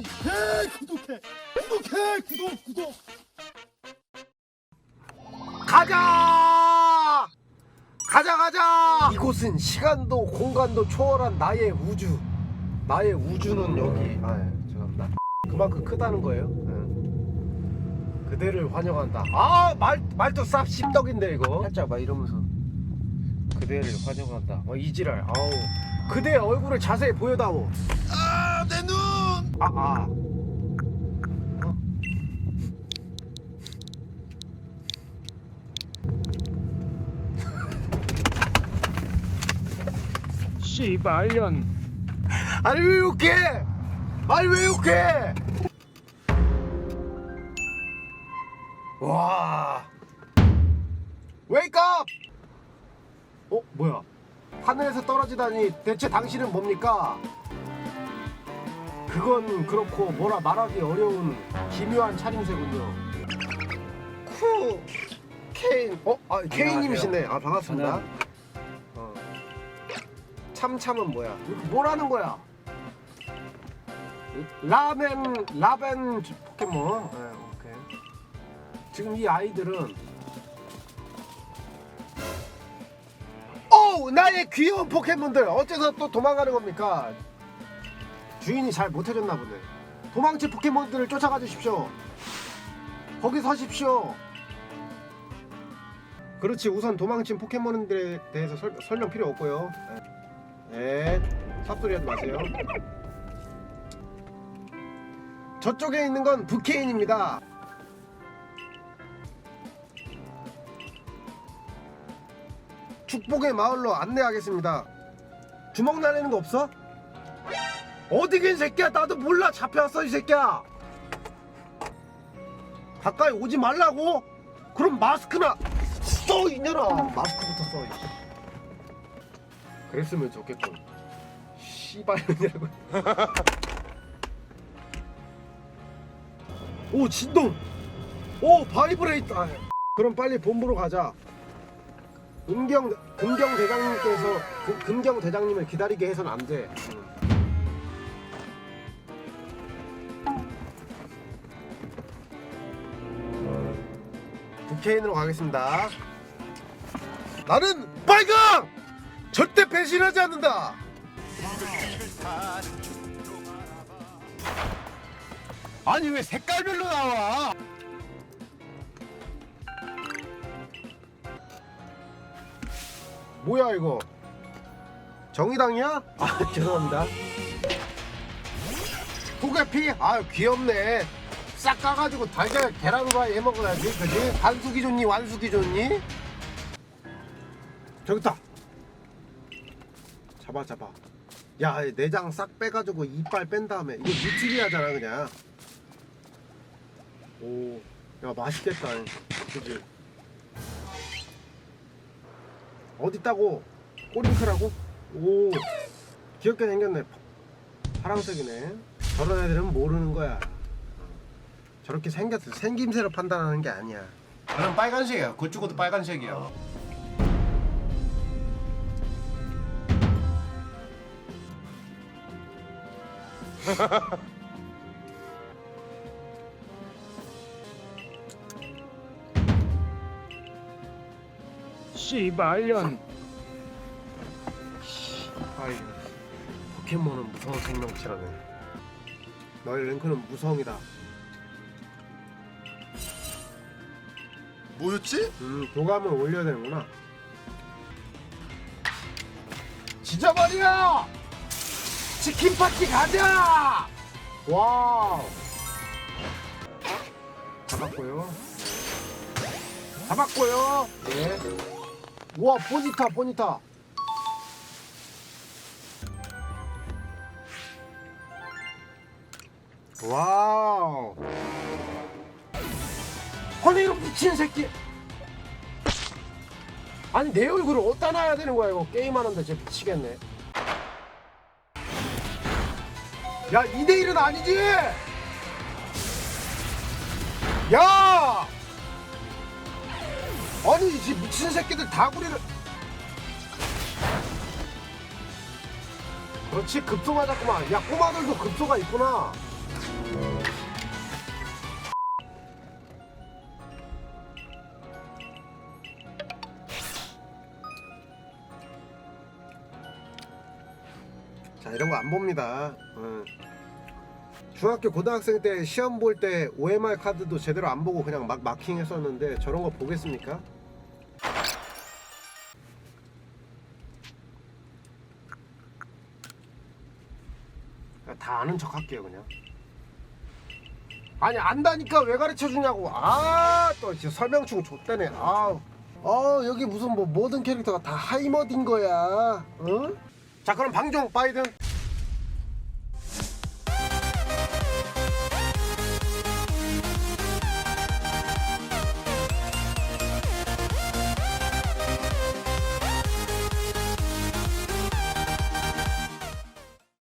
구독해 구독해 구독해 구독 구독 가자! 가자 가자! 이곳은 시간도 공간도 초월한 나의 우주. 나의 우주는 여기. 아, 예, 죄송합니다. 그만큼 크다는 거예요. 응. 그대를 환영한다. 아, 말 말도 쌉 씹덕인데 이거. 살짝 막 이러면서 그대를 환영한다. 어, 이지랄. 아우. 그대의 얼굴을 자세히 보여다오. 아 내 눈! 아, 아. 씨발년 아니 왜 욕해? 아니 왜 욕해? 와. 웨이크업! 어 뭐야? 하늘에서 떨어지다니 대체 당신은 뭡니까? 그건 그렇고 뭐라 말하기 어려운 기묘한 차림새군요. 쿠 케인 어? 아 케인님이시네. 아 반갑습니다. 저는- 어. 참참은 뭐야? 뭐라는 거야? 라멘 라벤 포켓몬. 네, 오케이. 지금 이 아이들은 오 나의 귀여운 포켓몬들 어째서 또 도망가는 겁니까? 주인이 잘 못해줬나 보네. 도망칠 포켓몬들을 쫓아가 주십시오. 거기 서십시오. 그렇지 우선 도망친 포켓몬들에 대해서 설, 설명 필요 없고요. 네, 삽소리 하지 마세요. 저쪽에 있는 건 부케인입니다. 축복의 마을로 안내하겠습니다. 주먹 날리는 거 없어? 어디긴 새끼야. 나도 몰라. 잡혀왔어 이 새끼야. 가까이 오지 말라고? 그럼 마스크나 써 이년아 마스크부터 써 이씨. 그랬으면 좋겠군. 씨발년이라고. 오 진동. 오 바이브레이트 아, 그럼 빨리 본부로 가자. 금경 금경 대장님께서 그, 금경 대장님을 기다리게 해서는 안돼 북케인으로 가겠습니다. 나는 빨강! 절대 배신하지 않는다! 아니 왜 색깔별로 나와? 뭐야 이거? 정의당이야? 아 죄송합니다. 토개피? 아 귀엽네 싹 까가지고 달걀 계란 후라이 해 먹어야지 그지? 반숙이 좋니 완숙이 좋니? 저기 있다 잡아 잡아 야 내장 싹 빼가지고 이빨 뺀 다음에 이거 무튀기 하잖아 그냥 오야 맛있겠다 그지? 어디 있다고? 꼬링크라고? 오 귀엽게 생겼네 파- 파랑색이네 저런 애들은 모르는 거야 저렇게 생겼어 생김새로 판단하는 게 아니야. 나는 빨간색이야 그쪽도 빨간색이야 씨발년. 아이 포켓몬은 무서운 생명체라네. 너의 랭크는 무성이다 뭐였지? 음 도감을 올려야 되는구나. 진짜 말이야! 치킨 파티 가자! 와우! 잡았고요. 잡았고요. 예. 우와 포니타 포니타. 와우 이런 미친 새끼. 아니 내 얼굴을 어디다 놔야 되는 거야 이거? 게임하는데 진짜 미치겠네. 야 2대 1은 아니지? 야! 아니 이 미친 새끼들 다구리를. 그렇지 급소 맞았구만. 야 꼬마들도 급소가 있구나 자 이런 거 안 봅니다. 응. 중학교 고등학생 때 시험 볼 때 OMR 카드도 제대로 안 보고 그냥 막 마킹 했었는데 저런 거 보겠습니까? 다 아는 척 할게요 그냥. 아니 안다니까 왜 가르쳐 주냐고. 아또 설명충 줬다네. 아, 어 여기 무슨 뭐 모든 캐릭터가 다 하이머드인 거야. 어? 자 그럼 방종 바이든